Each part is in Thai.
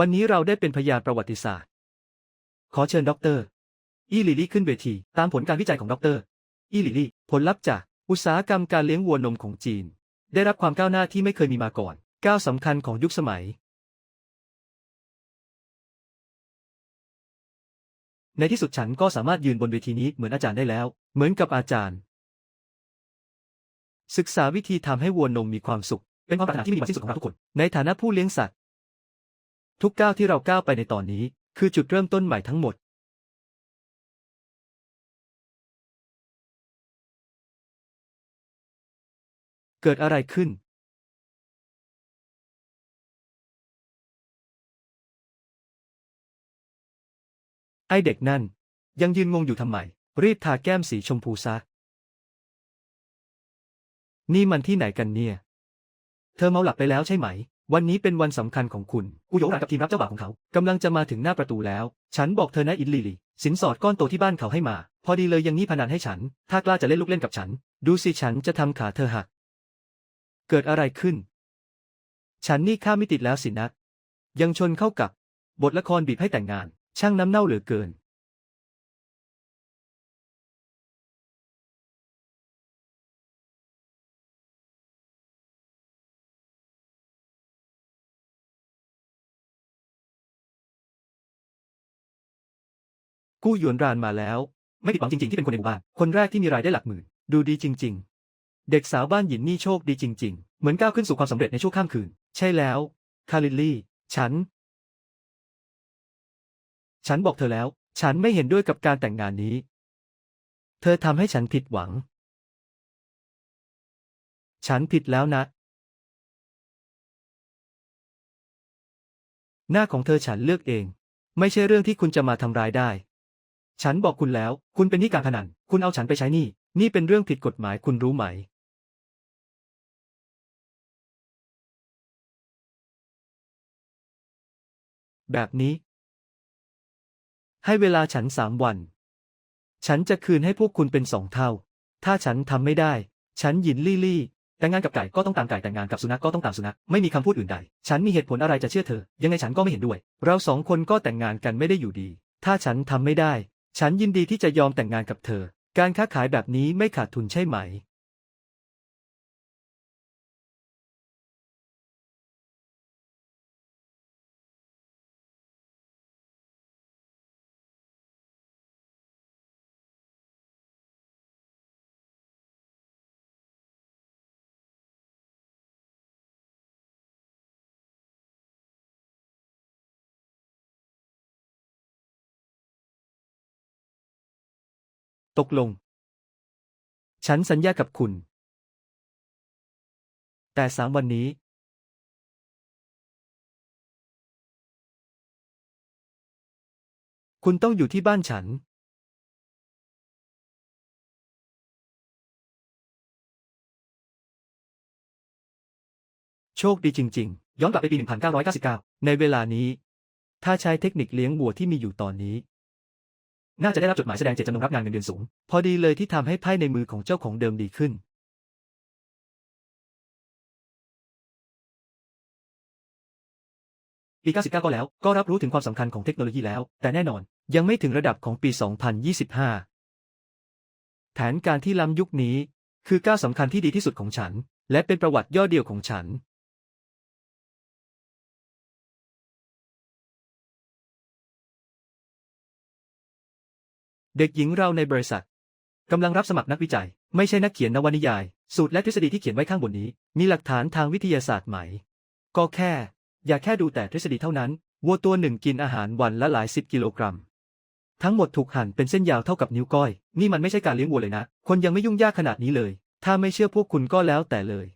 วันนี้เราได้เป็นพยานประวัติศาสตร์ ขอเชิญด็อกเตอร์อีลิลี่ขึ้นเวที ตามผลการวิจัยของด็อกเตอร์อีลิลี่ ผลลัพธ์จากอุตสาหกรรมการเลี้ยงวัวนมของจีน ได้รับความก้าวหน้าที่ไม่เคยมีมาก่อน ก้าวสำคัญของยุคสมัย ในที่สุดฉันก็สามารถยืนบนเวทีนี้เหมือนอาจารย์ได้แล้ว เหมือนกับอาจารย์ ศึกษาวิธีทำให้วัวนมมีความสุข เป็นความปรารถนาที่ไมมีวันสิ้นสุดของเราทุกคน ในฐานะผู้เลี้ยงสัตว์ ทุกก้าวที่เราก้าวไปในตอนนี้ คือจุดเริ่มต้นใหม่ทั้งหมด เกิดอะไรขึ้น ไอเด็กนั่น ยังยืนงงอยู่ทำไม รีบทาแก้มสีชมพูซะ นี่มันที่ไหนกันเนี่ย เธอเมาหลับไปแล้วใช่ไหม วันนี้เป็นวันสำคัญของคุณ อุโยหรากับทีมรับเจ้าบ่าวของเขากำลังจะมาถึงหน้าประตูแล้ว ฉันบอกเธอนะอินลีลี สินสอดก้อนโตที่บ้านเขาให้มา พอดีเลยยังนี้พนันให้ฉัน ถ้ากล้าจะเล่นลูกเล่นกับฉัน ดูสิฉันจะทำขาเธอหัก เกิดอะไรขึ้น ฉันนี่ข้าไม่ติดแล้วสินะ ยังชนเข้ากับบทละครบีบให้แต่งงาน ช่างน้ำเน่าเหลือเกิน กู้หยวนรานมาแล้ว ไม่ผิดหวังจริงๆที่เป็นคนในหมู่บ้าน คนแรกที่มีรายได้หลักหมื่น ดูดีจริง ๆ เด็กสาวบ้านหยินนี่โชคดีจริง ๆ เหมือนก้าวขึ้นสู่ความสำเร็จในช่วงข้ามคืน ใช่แล้ว คาริลลี่ ฉัน ฉันบอกเธอแล้ว ฉันไม่เห็นด้วยกับการแต่งงานนี้ เธอทำให้ฉันผิดหวัง ฉันผิดแล้วนะ หน้าของเธอฉันเลือกเอง ไม่ใช่เรื่องที่คุณจะมาทำร้ายได้ ฉันบอกคุณแล้ว คุณเป็นหนี้การพนัน คุณเอาฉันไปใช้หนี้ นี่เป็นเรื่องผิดกฎหมายคุณรู้ไหม แบบนี้ ให้เวลาฉันสามวัน ฉันจะคืนให้พวกคุณเป็นสองเท่า ถ้าฉันทำไม่ได้ ฉันหยินลี่ลี่ แต่งงานกับไก่ก็ต้องตามไก่แต่งงานกับสุนัขก็ต้องตามสุนัข ไม่มีคำพูดอื่นใด ฉันมีเหตุผลอะไรจะเชื่อเธอ ยังไงฉันก็ไม่เห็นด้วย เราสองคนก็แต่งงานกันไม่ได้อยู่ดี ถ้าฉันทำไม่ได้ ฉันยินดีที่จะยอมแต่งงานกับเธอ การค้าขายแบบนี้ไม่ขาดทุนใช่ไหม ตกลง ฉันสัญญากับคุณ แต่สามวันนี้ คุณต้องอยู่ที่บ้านฉัน โชคดีจริง ๆ ย้อนกลับไปปี 1999 ในเวลานี้ ถ้าใช้เทคนิคเลี้ยงวัวที่มีอยู่ตอนนี้ น่าจะได้รับจดหมายแสดงเจตจำนงรับงานเงินเดือนสูง พอดีเลยที่ทำให้ไพ่ในมือของเจ้าของเดิมดีขึ้น ปี 99 ก็แล้ว ก็รับรู้ถึงความสำคัญของเทคโนโลยีแล้ว แต่แน่นอนยังไม่ถึงระดับของปี 2025 แผนการที่ล้ำยุคนี้ คือก้าวสำคัญที่ดีที่สุดของฉัน และเป็นประวัติย่อเดียวของฉัน เด็กหญิงเราในบริษัทกำลังรับสมัครนักวิจัย ไม่ใช่นักเขียนนวนิยาย สูตรและทฤษฎีที่เขียนไว้ข้างบนนี้ มีหลักฐานทางวิทยาศาสตร์ไหม ก็แค่ อย่าแค่ดูแต่ทฤษฎีเท่านั้นวัวตัวหนึ่งกินอาหารวันละหลายสิบกิโลกรัม ทั้งหมดถูกหั่นเป็นเส้นยาวเท่ากับนิ้วก้อย นี่มันไม่ใช่การเลี้ยงวัวเลยนะ คนยังไม่ยุ่งยากขนาดนี้เลย ถ้าไม่เชื่อพวกคุณก็แล้วแต่เลย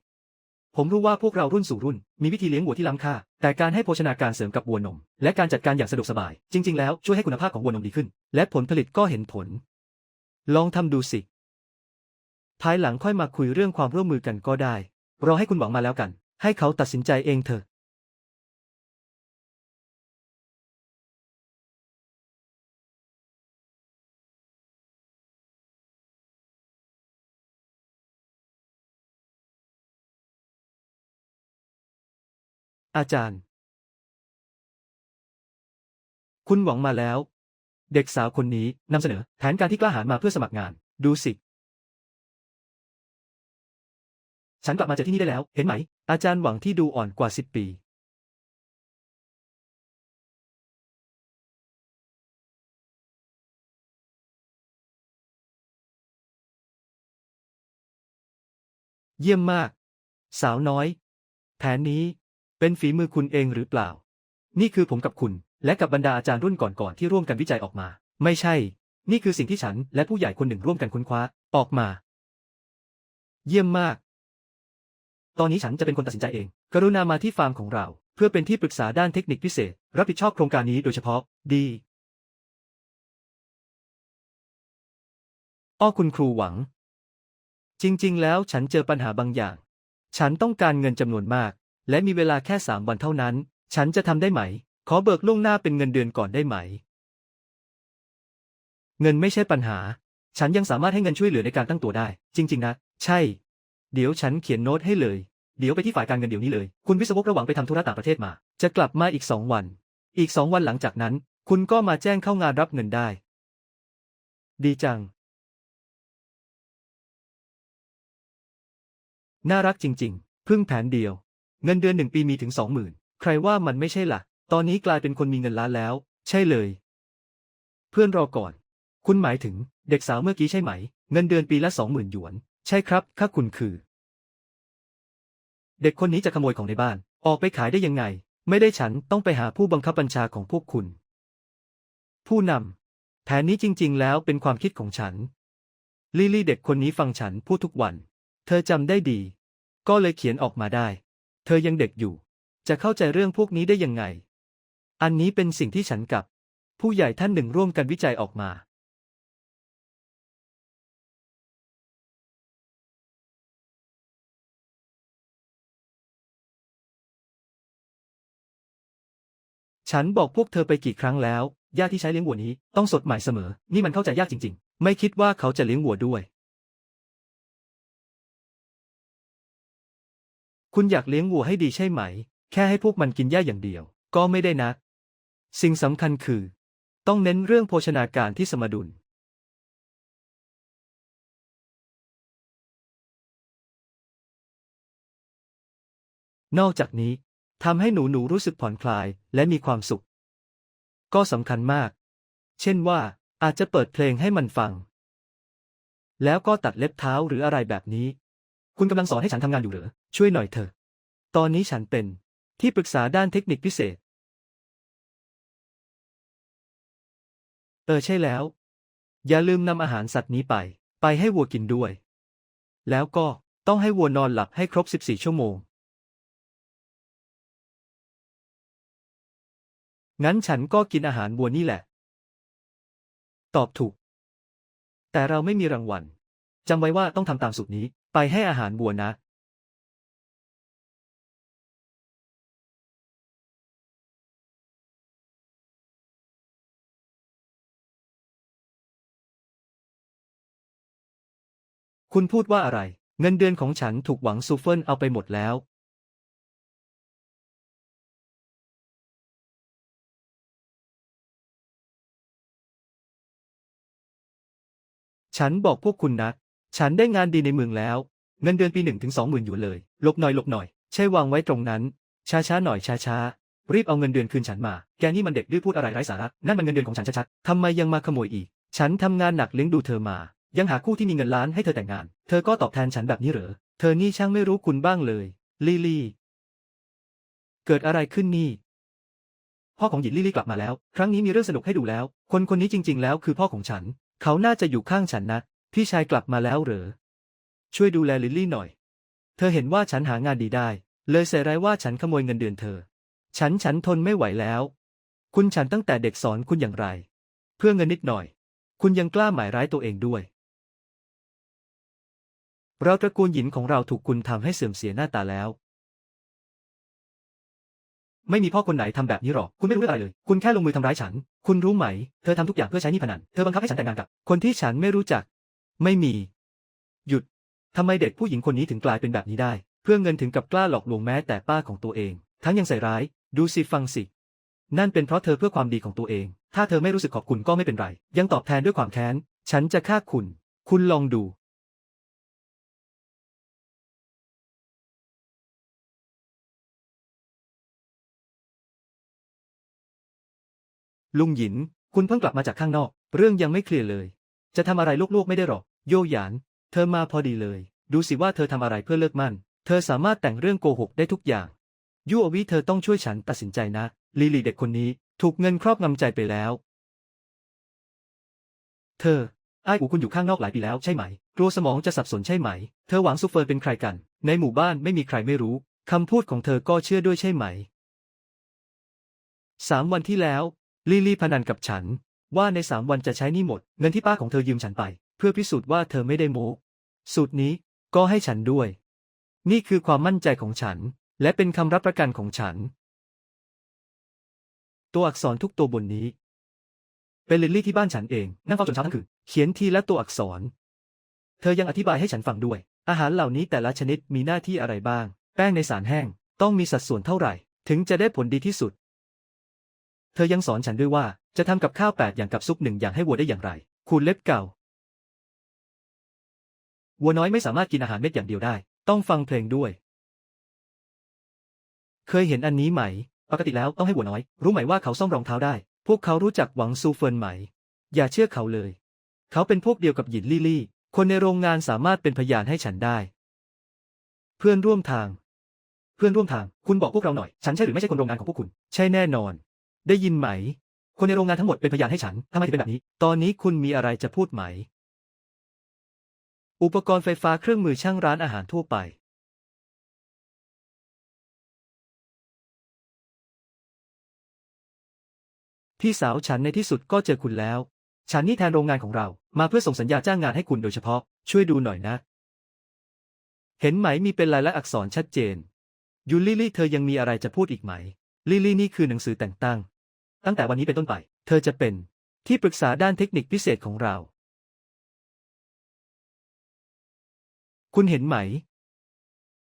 ผมรู้ว่าพวกเรารุ่นสู่รุ่น มีวิธีเลี้ยงวัวที่ล้ำค่า แต่การให้โภชนาการเสริมกับวัวนม และการจัดการอย่างสะดวกสบาย จริง ๆ แล้วช่วยให้คุณภาพของวัวนมดีขึ้น และผลผลิตก็เห็นผล ลองทำดูสิ ภายหลังค่อยมาคุยเรื่องความร่วมมือกันก็ได้รอให้คุณหวังมาแล้วกัน ให้เขาตัดสินใจเองเถอะ อาจารย์ คุณหวังมาแล้ว เด็กสาวคนนี้นำเสนอแผนการที่กล้าหาญมาเพื่อสมัครงาน ดูสิ ฉันกลับมาจากที่นี่ได้แล้ว เห็นไหม อาจารย์หวังที่ดูอ่อนกว่าสิบปีเยี่ยมมาก สาวน้อย แผนนี้ เป็นฝีมือคุณเองหรือเปล่า นี่คือผมกับคุณ และกับบรรดาอาจารย์รุ่นก่อนๆที่ร่วมกันวิจัยออกมา ไม่ใช่ นี่คือสิ่งที่ฉันและผู้ใหญ่คนหนึ่งร่วมกันค้นคว้าออกมา เยี่ยมมาก ตอนนี้ฉันจะเป็นคนตัดสินใจเอง กรุณามาที่ฟาร์มของเรา เพื่อเป็นที่ปรึกษาด้านเทคนิคพิเศษ รับผิดชอบโครงการนี้โดยเฉพาะ ดีอ้อคุณครูหวัง จริง ๆ แล้วฉันเจอปัญหาบางอย่าง ฉันต้องการเงินจำนวนมาก และมีเวลาแค่สามวันเท่านั้น ฉันจะทำได้ไหม ขอเบิกล่วงหน้าเป็นเงินเดือนก่อนได้ไหม เงินไม่ใช่ปัญหา ฉันยังสามารถให้เงินช่วยเหลือในการตั้งตัวได้ จริง ๆ นะ ใช่ เดี๋ยวฉันเขียนโน้ตให้เลย เดี๋ยวไปที่ฝ่ายการเงินเดี๋ยวนี้เลย คุณวิศวกระหว่างไปทำธุระต่างประเทศมา จะกลับมาอีกสองวัน อีกสองวันหลังจากนั้น คุณก็มาแจ้งเข้างานรับเงินได้ ดีจัง น่ารักจริง ๆ พึ่งแผนเดียว เงินเดือนหนึ่งปีมีถึงสองหมื่นใครว่ามันไม่ใช่ละ่ะ ตอนนี้กลายเป็นคนมีเงินล้านแล้ว ใช่เลย เพื่อนรอก่อน คุณหมายถึงเด็กสาวเมื่อกี้ใช่ไหม เงินเดือนปีละสองหมื่นหยวน ใช่ครับค่าคุณคือ เด็กคนนี้จะขโมยของในบ้าน ออกไปขายได้ยังไง ไม่ได้ฉันต้องไปหาผู้บังคับบัญชาของพวกคุณ ผู้นำแผนนี้จริง ๆ แล้วเป็นความคิดของฉัน ลิลี่เด็กคนนี้ฟังฉันพูดทุกวัน เธอจำได้ดี ก็เลยเขียนออกมาได้ เธอยังเด็กอยู่ จะเข้าใจเรื่องพวกนี้ได้ยังไง อันนี้เป็นสิ่งที่ฉันกับ ผู้ใหญ่ท่านหนึ่งร่วมกันวิจัยออกมา ฉันบอกพวกเธอไปกี่ครั้งแล้วหญ้าที่ใช้เลี้ยงวัวนี้ต้องสดใหม่เสมอ นี่มันเข้าใจยากจริง ๆ ไม่คิดว่าเขาจะเลี้ยงวัวด้วย คุณอยากเลี้ยงวัวให้ดีใช่ไหม แค่ให้พวกมันกินหญ้าอย่างเดียว ก็ไม่ได้นะสิ่งสำคัญคือ ต้องเน้นเรื่องโภชนาการที่สมดุล นอกจากนี้ทำให้หนูหนูรู้สึกผ่อนคลายและมีความสุข ก็สำคัญมาก เช่นว่า อาจจะเปิดเพลงให้มันฟัง แล้วก็ตัดเล็บเท้าหรืออะไรแบบนี้ คุณกำลังสอนให้ฉันทำงานอยู่เหรอ ช่วยหน่อยเถอะ ตอนนี้ฉันเป็นที่ปรึกษาด้านเทคนิคพิเศษ เออใช่แล้ว อย่าลืมนำอาหารสัตว์นี้ไป ไปให้วัวกินด้วย แล้วก็ต้องให้วัวนอนหลับให้ครบ 14 ชั่วโมง งั้นฉันก็กินอาหารวัวนี่แหละ ตอบถูก แต่เราไม่มีรางวัลจำไว้ว่าต้องทำตามสูตรนี้ ไปให้อาหารวัวนะคุณพูดว่าอะไร เงินเดือนของฉันถูกหวังซูเฟินเอาไปหมดแล้ว ฉันบอกพวกคุณนะ ฉันได้งานดีในเมืองแล้ว เงินเดือนปีหนึ่งถึงสองหมื่นหยวนเลย ลบหน่อยลบหน่อย ใช่วางไว้ตรงนั้น ช้าช้าหน่อยช้าช้ารีบเอาเงินเดือนคืนฉันมา แกนี่มันเด็กดื้อพูดอะไรไร้สาระ นั่นมันเงินเดือนของฉันชัดๆทำไมยังมาขโมยอีก ฉันทำงานหนักเลี้ยงดูเธอมา ยังหาคู่ที่มีเงินล้านให้เธอแต่งงาน เธอก็ตอบแทนฉันแบบนี้เหรอ เธอนี่ช่างไม่รู้คุณบ้างเลย ลิลี่ เกิดอะไรขึ้นนี่ พ่อของหญิงลิลี่กลับมาแล้ว ครั้งนี้มีเรื่องสนุกให้ดูแล้ว คนคนนี้จริง ๆ แล้วคือพ่อของฉัน เขาน่าจะอยู่ข้างฉันนะ พี่ชายกลับมาแล้วเหรอ ช่วยดูแลลิลลี่หน่อย เธอเห็นว่าฉันหางานดีได้ เลยใส่ร้ายว่าฉันขโมยเงินเดือนเธอ ฉันฉันทนไม่ไหวแล้ว คุณฉันตั้งแต่เด็กสอนคุณอย่างไร เพื่อเงินนิดหน่อย คุณยังกล้าหมายร้ายตัวเองด้วย เราตระกูลหยินของเราถูกคุณทำให้เสื่อมเสียหน้าตาแล้ว ไม่มีพ่อคนไหนทำแบบนี้หรอก คุณไม่รู้เรื่องอะไรเลย คุณแค่ลงมือทำร้ายฉัน คุณรู้ไหม เธอทำทุกอย่างเพื่อใช้หนี้พนัน เธอบังคับให้ฉันแต่งงานกับ คนที่ฉันไม่รู้จัก ไม่มี หยุด ทำไมเด็กผู้หญิงคนนี้ถึงกลายเป็นแบบนี้ได้ เพื่อเงินถึงกับกล้าหลอกลวงแม้แต่ป้าของตัวเอง ทั้งยังใส่ร้าย ดูสิฟังสิ นั่นเป็นเพราะเธอเพื่อความดีของตัวเอง ถ้าเธอไม่รู้สึกขอบคุณก็ไม่เป็นไร ยังตอบแทนด้วยความแค้น ฉันจะฆ่าคุณ คุณลองดูลุงหยิน คุณเพิ่งกลับมาจากข้างนอก เรื่องยังไม่เคลียร์เลย จะทำอะไรลูกๆไม่ได้หรอก โยหยาน เธอมาพอดีเลย ดูสิว่าเธอทำอะไรเพื่อเลิกมั่น เธอสามารถแต่งเรื่องโกหกได้ทุกอย่าง ยูโอวิเธอต้องช่วยฉันตัดสินใจนะลีลีเด็กคนนี้ถูกเงินครอบงำใจไปแล้ว เธอ ไอ้อูคุณอยู่ข้างนอกหลายปีแล้วใช่ไหม กลัวสมองจะสับสนใช่ไหม เธอหวังซูเฟินเป็นใครกัน ในหมู่บ้านไม่มีใครไม่รู้ คำพูดของเธอก็เชื่อด้วยใช่ไหม สามวันที่แล้ว ลิลี่พนันกับฉัน ว่าในสามวันจะใช้นี่หมด เงินที่ป้าของเธอยืมฉันไป พื่อพิสูจน์ว่าเธอไม่ได้โม้สูตรนี้ก็ให้ฉันด้วย นี่คือความมั่นใจของฉัน และเป็นคำรับประกันของฉัน ตัวอักษรทุกตัวบนนี้ เป็นลิลลี่ที่บ้านฉันเอง นั่งเฝ้าจนเช้าทั้งคืนเขียนทีละตัวอักษร เธอยังอธิบายให้ฉันฟังด้วย อาหารเหล่านี้แต่ละชนิดมีหน้าที่อะไรบ้าง แป้งในสารแห้ง ต้องมีสัดส่วนเท่าไหร่ ถึงจะได้ผลดีที่สุด เธอยังสอนฉันด้วยว่าจะทำกับข้าวแปดอย่างกับซุปหนึ่งอย่างให้วัวได้อย่างไรขูดเล็บเก่า วัวน้อยไม่สามารถกินอาหารเม็ดอย่างเดียวได้ ต้องฟังเพลงด้วย เคยเห็นอันนี้ไหม ปกติแล้วต้องให้วัวน้อย รู้ไหมว่าเขาซ่อมรองเท้าได้ พวกเขารู้จักหวังซูเฟินไหม อย่าเชื่อเขาเลย เขาเป็นพวกเดียวกับหยินลี่ลี่ คนในโรงงานสามารถเป็นพยานให้ฉันได้ เพื่อนร่วมทาง เพื่อนร่วมทาง คุณบอกพวกเราหน่อย ฉันใช่หรือไม่ใช่คนโรงงานของพวกคุณ ใช่แน่นอน ได้ยินไหม คนในโรงงานทั้งหมดเป็นพยานให้ฉันทำไมถึงเป็นแบบนี้ ตอนนี้คุณมีอะไรจะพูดไหม อุปกรณ์ไฟฟ้าเครื่องมือช่างร้านอาหารทั่วไปพี่สาวฉันในที่สุดก็เจอคุณแล้ว ฉันนี่แทนโรงงานของเรา มาเพื่อส่งสัญญาจ้างงานให้คุณโดยเฉพาะ ช่วยดูหน่อยนะ เห็นไหมมีเป็นลายและอักษรชัดเจน ยูลิลี่เธอยังมีอะไรจะพูดอีกไหมลิลี่นี่คือหนังสือแต่งตั้ง ตั้งแต่วันนี้เป็นต้นไป เธอจะเป็นที่ปรึกษาด้านเทคนิคพิเศษของเรา คุณเห็นไหม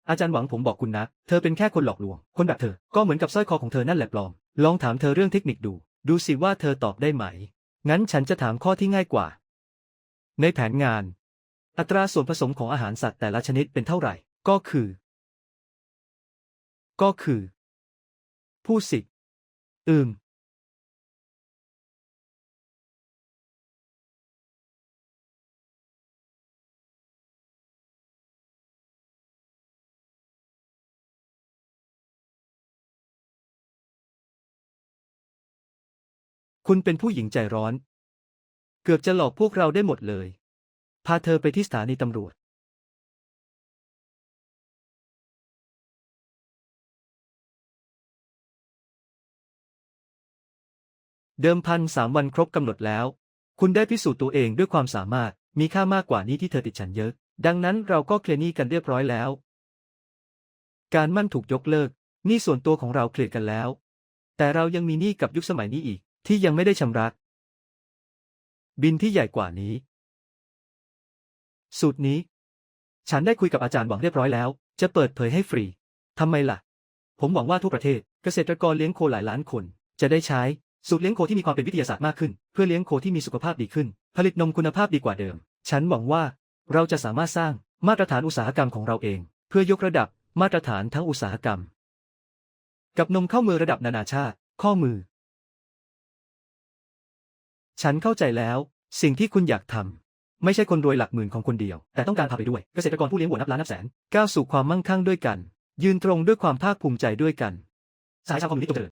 อาจารย์หวังผมบอกคุณนะ เธอเป็นแค่คนหลอกลวง คนแบบเธอ ก็เหมือนกับสร้อยคอของเธอนั่นแหละปลอม ลองถามเธอเรื่องเทคนิคดู ดูสิว่าเธอตอบได้ไหม งั้นฉันจะถามข้อที่ง่ายกว่า ในแผนงาน อัตราส่วนผสมของอาหารสัตว์แต่ละชนิดเป็นเท่าไหร่ ก็คือ ก็คือ ผู้สิ อืม คุณเป็นผู้หญิงใจร้อน เกือบจะหลอกพวกเราได้หมดเลย พาเธอไปที่สถานีตำรวจ เดิมพันสามวันครบกำหนดแล้ว คุณได้พิสูจน์ตัวเองด้วยความสามารถ มีค่ามากกว่านี้ที่เธอติดฉันเยอะ ดังนั้นเราก็เคลียร์หนี้กันเรียบร้อยแล้ว การมั่นถูกยกเลิกหนี้ส่วนตัวของเราเคลียร์กันแล้ว แต่เรายังมีหนี้กับยุคสมัยนี้อีก ที่ยังไม่ได้ชำระบินที่ใหญ่กว่านี้ สูตรนี้ ฉันได้คุยกับอาจารย์หวังเรียบร้อยแล้ว จะเปิดเผยให้ฟรีทำไมล่ะ ผมหวังว่าทั่วประเทศเกษตรกรเลี้ยงโคหลายล้านคน จะได้ใช้สูตรเลี้ยงโคที่มีความเป็นวิทยาศาสตร์มากขึ้น เพื่อเลี้ยงโคที่มีสุขภาพดีขึ้น ผลิตนมคุณภาพดีกว่าเดิม ฉันหวังว่าเราจะสามารถสร้างมาตรฐานอุตสาหกรรมของเราเอง เพื่อยกระดับมาตรฐานทั้งอุตสาหกรรม กับนมเข้ามือระดับนานาชาติ ข้อมือ ฉันเข้าใจแล้ว สิ่งที่คุณอยากทำไม่ใช่คนรวยหลักหมื่นของคนเดียว แต่ต้องการพาไปด้วย เกษตรกรผู้เลี้ยงวัวนับล้านนับแสนก้าวสู่ความมั่งคั่งด้วยกัน ยืนตรงด้วยความภาคภูมิใจด้วยกัน สายชาวคอมมิวนิสต์จงเจริญ